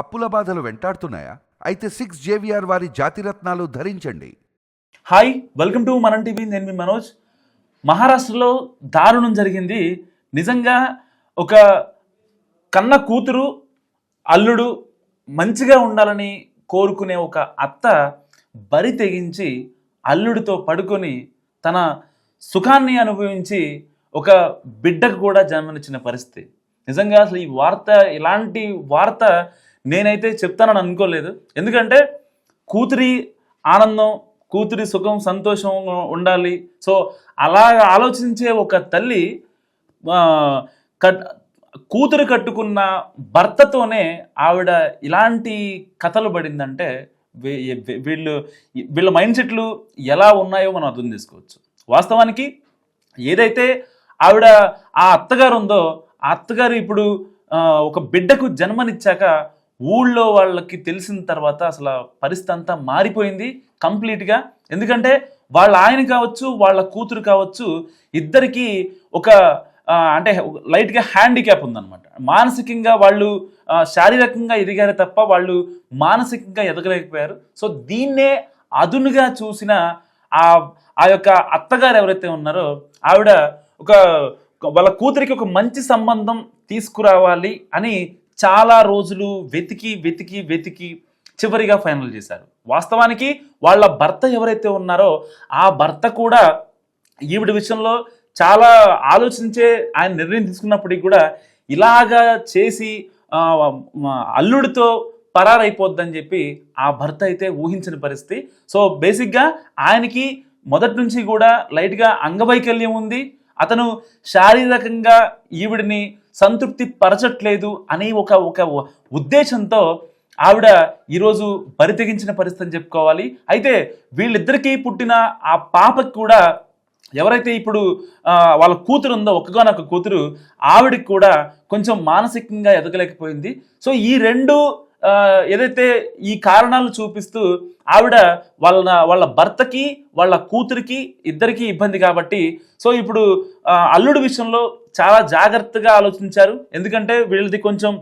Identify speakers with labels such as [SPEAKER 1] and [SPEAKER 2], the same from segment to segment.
[SPEAKER 1] అప్పుల బాధలు వెంటాడుతున్నాయా? అయితే సిక్స్ జేవిఆర్ వారి జాతిరత్నాలు ధరించండి.
[SPEAKER 2] Hi welcome to Manam TV నేను మీ మనోజ్. మహారాష్ట్రలో దారుణం జరిగింది. నిజంగా ఒక కన్న కూతురు అల్లుడు మంచిగా ఉండాలని కోరుకునే ఒక అత్త బరి తెగించి అల్లుడితో పడుకొని తన సుఖాన్ని అనుభవించి ఒక బిడ్డకు కూడా జన్మనిచ్చిన పరిస్థితి. నిజంగా అసలు ఈ వార్త ఇలాంటి వార్త నేనైతే చెప్తానని అనుకోలేదు. ఎందుకంటే కూతురి ఆనందం కూతురి సుఖం సంతోషం ఉండాలి. సో అలా ఆలోచించే ఒక తల్లి కట్ కూతురు కట్టుకున్న భర్తతోనే ఆవిడ ఇలాంటి కథలు పడిందంటే వీళ్ళు వీళ్ళ మైండ్ సెట్లు ఎలా ఉన్నాయో మనం అర్థం చేసుకోవచ్చు. వాస్తవానికి ఏదైతే ఆవిడ ఆ అత్తగారు ఉందో ఆ అత్తగారు ఇప్పుడు ఒక బిడ్డకు జన్మనిచ్చాక ఊళ్ళో వాళ్ళకి తెలిసిన తర్వాత అసలు పరిస్థితి అంతా మారిపోయింది కంప్లీట్గా. ఎందుకంటే వాళ్ళ ఆయన కావచ్చు వాళ్ళ కూతురు కావచ్చు ఇద్దరికి ఒక అంటే లైట్గా హ్యాండిక్యాప్ ఉందన్నమాట. మానసికంగా వాళ్ళు శారీరకంగా ఎదిగారు తప్ప వాళ్ళు మానసికంగా ఎదగలేకపోయారు. సో దీన్నే అదునుగా చూసిన ఆ ఆ యొక్క అత్తగారు ఎవరైతే ఉన్నారో ఆవిడ ఒక- వాళ్ళ కూతురికి ఒక మంచి సంబంధం తీసుకురావాలి అని చాలా రోజులు వెతికి వెతికి వెతికి చివరిగా ఫైనల్ చేశారు. వాస్తవానికి వాళ్ళ భర్త ఎవరైతే ఉన్నారో ఆ భర్త కూడా ఈవిడ విషయంలో చాలా ఆలోచించే ఆయన నిర్ణయం తీసుకున్నప్పటికీ కూడా ఇలాగా చేసి అల్లుడితో పరారైపోద్దని చెప్పి ఆ భర్త అయితే ఊహించిన పరిస్థితి. సో బేసిక్గా ఆయనకి మొదటి నుంచి కూడా లైట్గా అంగవైకల్యం ఉంది. అతను శారీరకంగా ఈవిడిని సంతృప్తి పరచట్లేదు అని ఒక ఒక ఉద్దేశంతో ఆవిడ ఈరోజు బరితెగించిన పరిస్థితి అని చెప్పుకోవాలి. అయితే వీళ్ళిద్దరికీ పుట్టిన ఆ పాపకి కూడా ఎవరైతే ఇప్పుడు వాళ్ళ కూతురు ఉందో ఒక్కగానొక్క కూతురు ఆవిడకి కూడా కొంచెం మానసికంగా ఎదగలేకపోయింది. సో ఈ రెండు ఏదైతే ఈ కారణాలు చూపిస్తూ ఆవిడ వాళ్ళ వాళ్ళ భర్తకి వాళ్ళ కూతురికి ఇద్దరికి ఇబ్బంది కాబట్టి సో ఇప్పుడు అల్లుడు అల్లుడి విషయంలో చాలా జాగ్రత్తగా ఆలోచించారు. ఎందుకంటే వీళ్ళది కొంచెం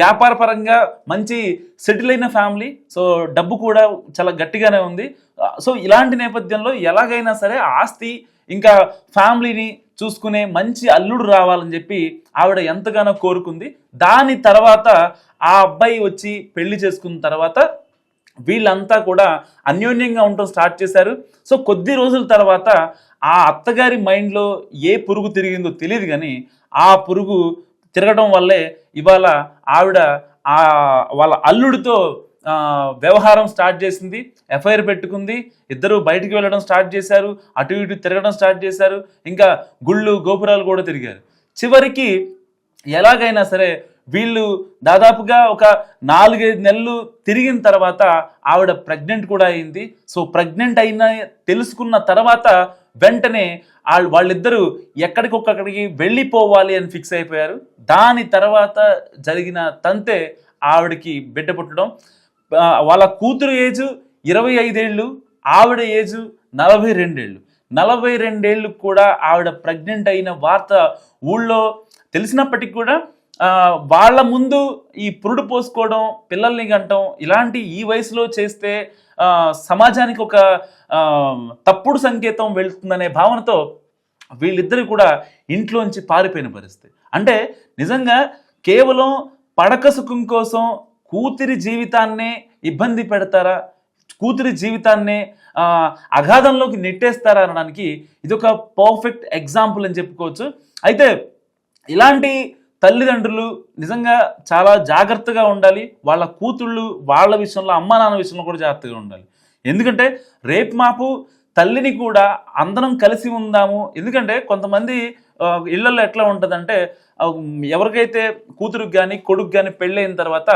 [SPEAKER 2] వ్యాపార పరంగా మంచి సెటిల్ అయిన ఫ్యామిలీ సో డబ్బు కూడా చాలా గట్టిగానే ఉంది. సో ఇలాంటి నేపథ్యంలో ఎలాగైనా సరే ఆస్తి ఇంకా ఫ్యామిలీని చూసుకునే మంచి అల్లుడు రావాలని చెప్పి ఆవిడ ఎంతగానో కోరుకుంది. దాని తర్వాత ఆ అబ్బాయి వచ్చి పెళ్ళి చేసుకున్న తర్వాత వీళ్ళంతా కూడా అన్యోన్యంగా ఉండటం స్టార్ట్ చేశారు. సో కొద్ది రోజుల తర్వాత ఆ అత్తగారి మైండ్లో ఏ పురుగు తిరిగిందో తెలియదు కానీ ఆ పురుగు తిరగడం వల్లే ఇవాళ ఆవిడ ఆ వాళ్ళ అల్లుడితో వ్యవహారం స్టార్ట్ చేసింది ఎఫ్ఐఆర్ పెట్టుకుంది ఇద్దరు బయటికి వెళ్ళడం స్టార్ట్ చేశారు అటు ఇటు తిరగడం స్టార్ట్ చేశారు ఇంకా గుళ్ళు గోపురాలు కూడా తిరిగారు. చివరికి ఎలాగైనా సరే వీళ్ళు దాదాపుగా ఒక నాలుగైదు నెలలు తిరిగిన తర్వాత ఆవిడ ప్రెగ్నెంట్ కూడా అయింది. సో ప్రెగ్నెంట్ అయిన తెలుసుకున్న తర్వాత వెంటనే వాళ్ళు వాళ్ళిద్దరూ ఎక్కడికొక్కడికి వెళ్ళిపోవాలి అని ఫిక్స్ అయిపోయారు. దాని తర్వాత జరిగిన తంతే ఆవిడకి బిడ్డ పుట్టడం. వాళ్ళ కూతురు ఏజ్ ఇరవై ఐదేళ్ళు ఆవిడ ఏజ్ నలభై రెండేళ్ళు. నలభై రెండేళ్ళు కూడా ఆవిడ ప్రెగ్నెంట్ అయిన వార్త ఊళ్ళో తెలిసినప్పటికీ కూడా వాళ్ళ ముందు ఈ పురుడు పోసుకోవడం పిల్లల్ని గంటం ఇలాంటి ఈ వయసులో చేస్తే సమాజానికి ఒక తప్పుడు సంకేతం వెళ్తుందనే భావనతో వీళ్ళిద్దరు కూడా ఇంట్లోంచి పారిపోయిన పరిస్థితి. అంటే నిజంగా కేవలం పడక సుఖం కోసం కూతురి జీవితాన్నే ఇబ్బంది పెడతారా? కూతురి జీవితాన్నే అగాధంలోకి నెట్టేస్తారా అనడానికి ఇది ఒక పర్ఫెక్ట్ ఎగ్జాంపుల్ అని చెప్పుకోవచ్చు. అయితే ఇలాంటి తల్లిదండ్రులు నిజంగా చాలా జాగ్రత్తగా ఉండాలి. వాళ్ళ కూతుళ్ళు వాళ్ళ విషయంలో అమ్మ నాన్న విషయంలో కూడా జాగ్రత్తగా ఉండాలి. ఎందుకంటే రేపు మాపు తల్లిని కూడా అందరం కలిసి ఉందాము. ఎందుకంటే కొంతమంది ఇళ్ళల్లో ఎట్లా ఉంటుందంటే ఎవరికైతే కూతురుకి కానీ కొడుకు కానీ పెళ్ళైన తర్వాత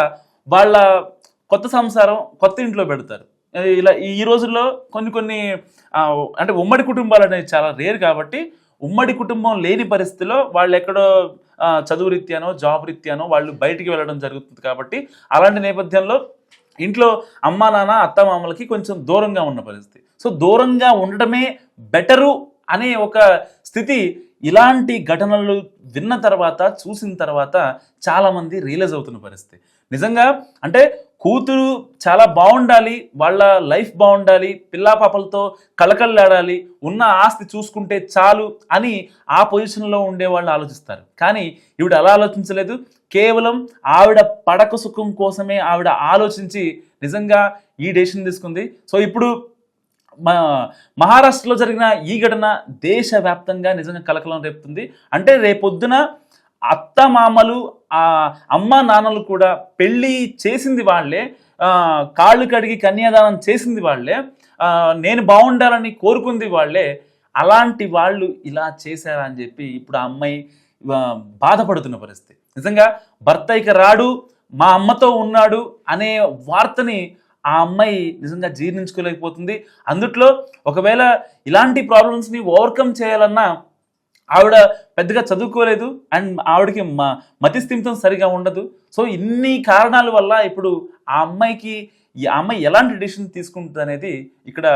[SPEAKER 2] వాళ్ళ కొత్త సంసారం కొత్త ఇంట్లో పెడతారు. ఇలా ఈ రోజుల్లో కొన్ని కొన్ని అంటే ఉమ్మడి కుటుంబాలు అనేవి చాలా రేర్ కాబట్టి ఉమ్మడి కుటుంబం లేని పరిస్థితిలో వాళ్ళు ఎక్కడో చదువు రీత్యానో జాబ్ రీత్యానో వాళ్ళు బయటికి వెళ్ళడం జరుగుతుంది కాబట్టి అలాంటి నేపథ్యంలో ఇంట్లో అమ్మా నాన్న అత్త మామలకి కొంచెం దూరంగా ఉన్న పరిస్థితి. సో దూరంగా ఉండటమే బెటరు అనే ఒక స్థితి ఇలాంటి ఘటనలు విన్న తర్వాత చూసిన తర్వాత చాలామంది రియలైజ్ అవుతున్న పరిస్థితి. నిజంగా అంటే కూతురు చాలా బాగుండాలి వాళ్ళ లైఫ్ బాగుండాలి పిల్లా పాపలతో కళకళలాడాలి ఉన్న ఆస్తి చూసుకుంటే చాలు అని ఆ పొజిషన్లో ఉండే వాళ్ళు ఆలోచిస్తారు. కానీ ఈవిడ అలా ఆలోచించలేదు. కేవలం ఆవిడ పడక సుఖం కోసమే ఆవిడ ఆలోచించి నిజంగా ఈ డెసిషన్ తీసుకుంది. సో ఇప్పుడు మా మహారాష్ట్రలో జరిగిన ఈ ఘటన దేశవ్యాప్తంగా నిజంగా కలకలం రేపుతుంది. అంటే రేపొద్దున అత్త మామలు ఆ అమ్మ నాన్నలు కూడా పెళ్ళి చేసింది వాళ్ళే కాళ్ళు కడిగి కన్యాదానం చేసింది వాళ్ళే నేను బాగుండాలని కోరుకుంది వాళ్ళే అలాంటి వాళ్ళు ఇలా చేశారా అని చెప్పి ఇప్పుడు ఆ అమ్మాయి బాధపడుతున్న పరిస్థితి. నిజంగా భర్త ఇక రాడు మా అమ్మతో ఉన్నాడు అనే వార్తని ఆ అమ్మాయి నిజంగా జీర్ణించుకోలేకపోతుంది. అందుట్లో ఒకవేళ ఇలాంటి ప్రాబ్లమ్స్ని ఓవర్కమ్ చేయాలన్నా ఆవిడ పెద్దగా చదువుకోలేదు అండ్ ఆవిడకి మ మతి స్థిమితం సరిగా ఉండదు. సో ఇన్ని కారణాల వల్ల ఇప్పుడు ఆ అమ్మాయికి ఈ అమ్మాయి ఎలాంటి డిసిషన్ తీసుకుంటుంది అనేది ఇక్కడ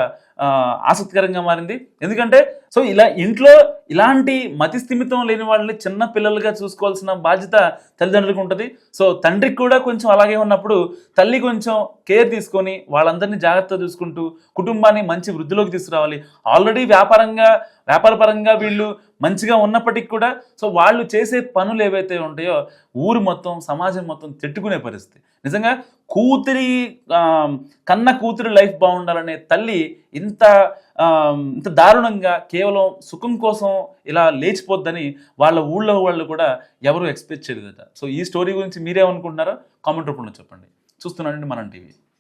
[SPEAKER 2] ఆసక్తికరంగా మారింది. ఎందుకంటే సో ఇలా ఇంట్లో ఇలాంటి మతి స్థిమితం లేని వాళ్ళని చిన్న పిల్లలుగా చూసుకోవాల్సిన బాధ్యత తల్లిదండ్రులకు ఉంటుంది. సో తండ్రికి కూడా కొంచెం అలాగే ఉన్నప్పుడు తల్లి కొంచెం కేర్ తీసుకొని వాళ్ళందరినీ జాగ్రత్తగా చూసుకుంటూ కుటుంబాన్ని మంచి వృద్ధిలోకి తీసుకురావాలి. ఆల్రెడీ వ్యాపారంగా వ్యాపారపరంగా వీళ్ళు మంచిగా ఉన్నప్పటికీ కూడా సో వాళ్ళు చేసే పనులు ఏవైతే ఉంటాయో ఊరు మొత్తం సమాజం మొత్తం తిట్టుకునే పరిస్థితి. నిజంగా కూతురి కన్న కూతురి లైఫ్ బాగుండాలనే తల్లి ఇంత ఇంత దారుణంగా కేవలం సుఖం కోసం ఇలా లేచిపోద్దని వాళ్ళ ఊళ్ళో వాళ్ళు కూడా ఎవరు ఎక్స్పెక్ట్ చేయలేదట. సో ఈ స్టోరీ గురించి మీరేమనుకుంటున్నారో కామెంట్ రూపంలో చెప్పండి. చూస్తున్నానండి మనం టీవీ.